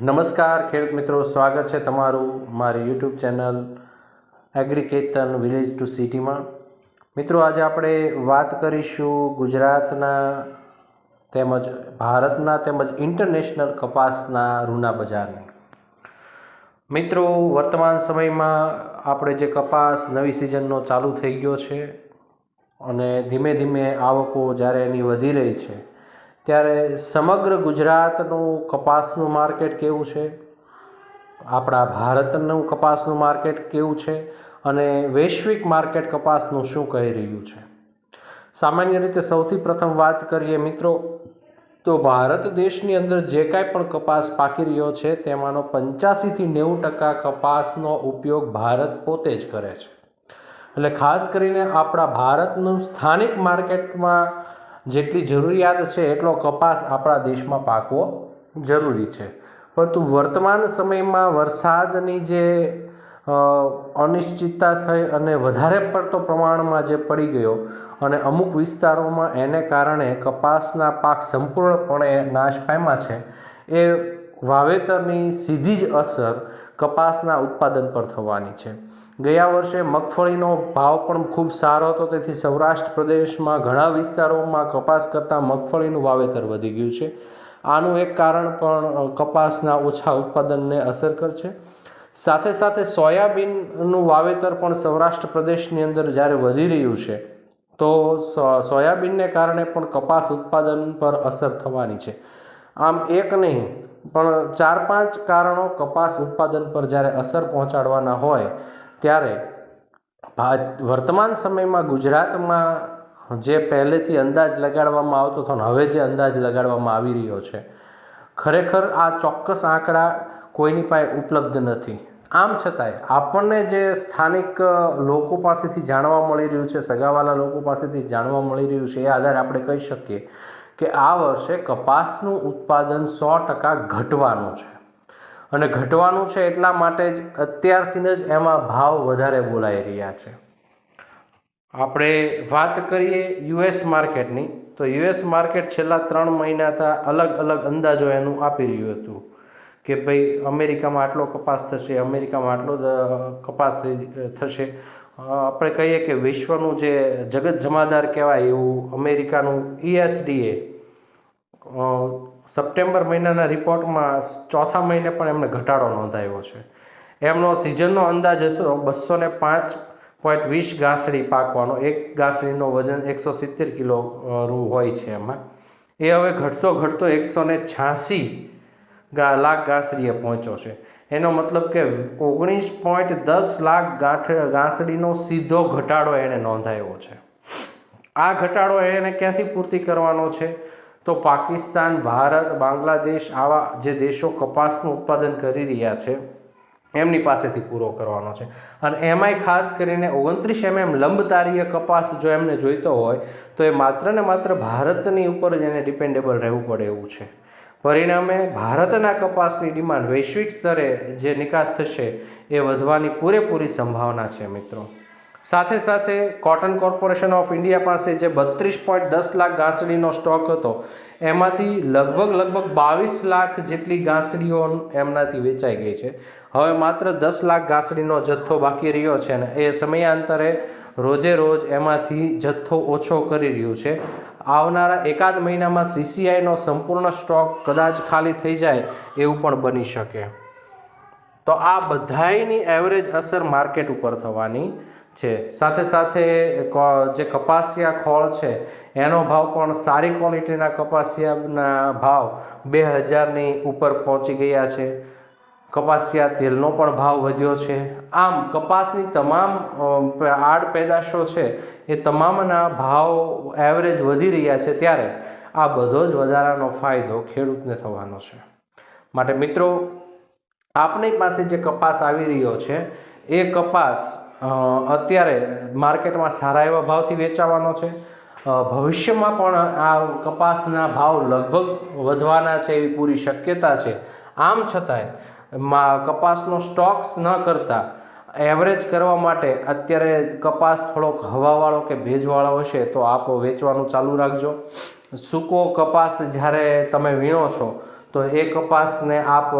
નમસ્કાર, ખેડૂત મિત્રો, સ્વાગત છે તમારું મારી YouTube channel Agriketan village to સિટીમાં. મિત્રો, આજે આપણે વાત કરીશું ગુજરાતના તેમજ ભારતના તેમજ ઇન્ટરનેશનલ કપાસના રૂના બજારની. મિત્રો, વર્તમાન સમયમાં આપણે જે કપાસ નવી સિઝનનો ચાલુ થઈ ગયો છે અને ધીમે ધીમે આવકો જ્યારે એની વધી રહી છે ત્યારે સમગ્ર ગુજરાતનું કપાસનું માર્કેટ કેવું છે? આપણા ભારતનું કપાસનું માર્કેટ કેવું છે? અને વૈશ્વિક માર્કેટ કપાસનું શું કહી રહ્યું છે? સામાન્ય રીતે સૌથી પ્રથમ વાત કરીએ મિત્રો, તો ભારત દેશની અંદર જે કાંઈ પણ કપાસ પાકી રહ્યો છે, તેમાંનો પંચ્યાસીથી નેવું ટકા કપાસનો ઉપયોગ ભારત પોતે જ કરે છે. એટલે ખાસ કરીને આપણા ભારતનું સ્થાનિક માર્કેટમાં જેટલી જરૂરિયાત છે, એટલો કપાસ આપણા દેશમાં પાકવો જરૂરી છે. પરંતુ વર્તમાન સમયમાં વરસાદની જે અનિશ્ચિતતા થઈ અને વધારે પડતો પ્રમાણમાં જે પડી ગયો અને અમુક વિસ્તારોમાં એને કારણે કપાસના પાક સંપૂર્ણપણે નાશ પામ્યા છે, એ વાવેતરની સીધી જ અસર કપાસના ઉત્પાદન પર થવાની છે. ગયા વર્ષે મગફળીનો ભાવ પણ ખૂબ સારો હતો, તેથી સૌરાષ્ટ્ર પ્રદેશમાં ઘણા વિસ્તારોમાં કપાસ કરતાં મગફળીનું વાવેતર વધી ગયું છે. આનું એક કારણ પણ કપાસના ઓછા ઉત્પાદનને અસર કરશે. સાથે સાથે સોયાબીનનું વાવેતર પણ સૌરાષ્ટ્ર પ્રદેશની અંદર જ્યારે વધી રહ્યું છે, તો સોયાબીનને કારણે પણ કપાસ ઉત્પાદન પર અસર થવાની છે. આમ એક નહીં, પણ ચાર પાંચ કારણો કપાસ ઉત્પાદન પર જ્યારે અસર પહોંચાડવાના હોય, ત્યારે વર્તમાન સમયમાં ગુજરાતમાં જે પહેલેથી અંદાજ લગાડવામાં આવતો હતો હવે જે અંદાજ લગાડવામાં આવી રહ્યો છે, ખરેખર આ ચોક્કસ આંકડા કોઈની પાસે ઉપલબ્ધ નથી. આમ છતાંય આપણને જે સ્થાનિક લોકો પાસેથી જાણવા મળી રહ્યું છે, સગાવાલા લોકો પાસેથી જાણવા મળી રહ્યું છે, એ આધારે આપણે કહી શકીએ કે આ વર્ષે કપાસનું ઉત્પાદન સો ટકા ઘટવાનું છે. અને ઘટવાનું છે એટલા માટે જ અત્યારથી જ એમાં ભાવ વધારે બોલાઈ રહ્યા છે. આપણે વાત કરીએ યુએસ માર્કેટની. તો યુએસ માર્કેટ છેલ્લા ત્રણ મહિનાથી અલગ અલગ અંદાજો એનું આપી રહ્યું હતું કે ભાઈ અમેરિકામાં આટલો કપાસ થશે, અમેરિકામાં આટલો કપાસ થશે. આપણે કહીએ કે વિશ્વનું જે જગત જમાદાર કહેવાય એવું અમેરિકાનું ઈએસડીએ સપ્ટેમ્બર મહિનાના રિપોર્ટમાં ચોથા મહિને પણ એમણે ઘટાડો નોંધાયો છે. એમનો સિઝનનો અંદાજ હશે બસો ને પાંચ પોઈન્ટ વીસ ઘાસડી પાકવાનો, એક ઘાસડીનો વજન એકસો સિત્તેર કિલો રૂ હોય છે એમાં. એ હવે ઘટતો ઘટતો એકસો ને છ્યાસી લાખ ગાંસડીએ પહોંચ્યો છે. એનો મતલબ કે ઓગણીસ પોઈન્ટ દસ લાખ ગાંઠ ગાંસડીનો સીધો ઘટાડો એણે નોંધાયો છે. આ ઘટાડો એને ક્યાંથી પૂર્તિ કરવાનો છે? તો પાકિસ્તાન, ભારત, બાંગ્લાદેશ આવા જે દેશો કપાસનું ઉત્પાદન કરી રહ્યા છે, એમની પાસેથી પૂરો કરવાનો છે. અને એમાંય ખાસ કરીને ઓગણત્રીસ એમએમ લંબતારીય કપાસ જો એમને જોઈતો હોય, તો એ માત્ર ને માત્ર ભારતની ઉપર જ એને ડિપેન્ડેબલ રહેવું પડે એવું છે. પરિણામે ભારતના કપાસની ડિમાન્ડ વૈશ્વિક સ્તરે જે નિકાસ થશે, એ વધવાની પૂરેપૂરી સંભાવના છે મિત્રો. સાથે સાથે કોટન કોર્પોરેશન ઓફ ઇન્ડિયા પાસે જે બત્રીસ પોઈન્ટ દસ લાખ ઘાસડીનો સ્ટોક હતો, એમાંથી લગભગ લગભગ બાવીસ લાખ જેટલી ગાંસડીઓ એમનાથી વેચાઈ ગઈ છે. હવે માત્ર દસ લાખ ઘાસડીનો જથ્થો બાકી રહ્યો છે ને એ સમયાંતરે રોજે રોજ એમાંથી જથ્થો ઓછો કરી રહ્યું છે. આવનારા એકાદ મહિનામાં સીસીઆઈનો સંપૂર્ણ સ્ટોક કદાચ ખાલી થઈ જાય એવું પણ બની શકે. તો આ બધાયની એવરેજ અસર માર્કેટ ઉપર થવાની છે. સાથે સાથે જે કપાસિયા ખોળ છે, એનો ભાવ પણ સારી ક્વોલિટીના કપાસિયાના ભાવ બે હજારની ઉપર પહોંચી ગયા છે. કપાસિયા તેલનો પણ ભાવ વધ્યો છે. આમ, કપાસની તમામ આડ પેદાશો છે, એ તમામના ભાવ એવરેજ વધી રહ્યા છે ત્યારે આ બધો જ વધારાનો ફાયદો ખેડૂતને થવાનો છે. માટે મિત્રો, આપની પાસે જે કપાસ આવી રહ્યો છે, એ કપાસ અત્યારે માર્કેટમાં સારા એવા ભાવથી વેચાવાનો છે. ભવિષ્યમાં પણ આ કપાસના ભાવ લગભગ વધવાના છે એવી પૂરી શક્યતા છે. આમ છતાંય કપાસનો સ્ટોક્સ ન કરતા એવરેજ કરવા માટે અત્યારે કપાસ થોડોક હવાવાળો કે ભેજવાળો હશે તો આપ વેચવાનું ચાલુ રાખજો. સૂકો કપાસ જ્યારે તમે વીણો છો તો એ કપાસને આપ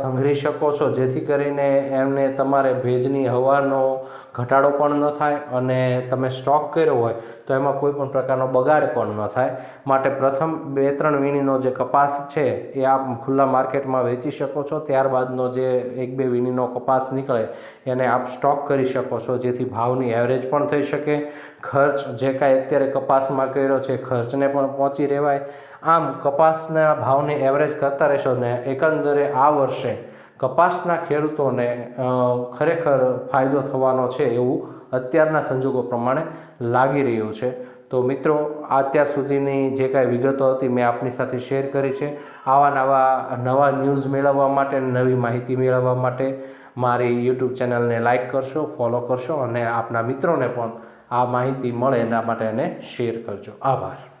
સંઘરી શકો છો. જેથી કરીને એમને તમારે ભેજની હવાનો ઘટાડો પણ ન થાય અને તમે સ્ટોક કર્યો હોય તો એમાં કોઈ પણ પ્રકારનો બગાડ પણ ન થાય. માટે પ્રથમ બે ત્રણ વીણીનો જે કપાસ છે એ આપ ખુલ્લા માર્કેટમાં વેચી શકો છો. ત્યારબાદનો જે એક બે વીણીનો કપાસ નીકળે એને આપ સ્ટોક કરી શકો છો. જેથી ભાવની એવરેજ પણ થઈ શકે. ખર્ચ જે કાંઈ અત્યારે કપાસમાં કર્યો છે ખર્ચને પણ પહોંચી રહેવાય. આમ કપાસના ભાવને એવરેજ કરતા રહેશો ને એકંદરે આ વર્ષે કપાસના ખેડૂતોને ખરેખર ફાયદો થવાનો છે એવું અત્યારના સંજોગો પ્રમાણે લાગી રહ્યું છે. તો મિત્રો, અત્યાર સુધીની જે કાંઈ વિગતો હતી મેં આપની સાથે શેર કરી છે. આવા નવા નવા ન્યૂઝ મેળવવા માટે, નવી માહિતી મેળવવા માટે મારી યુટ્યુબ ચેનલને લાઇક કરશો ફોલો કરશો અને આપના મિત્રોને પણ આ માહિતી મળે એના માટે એને શેર કરજો. આભાર.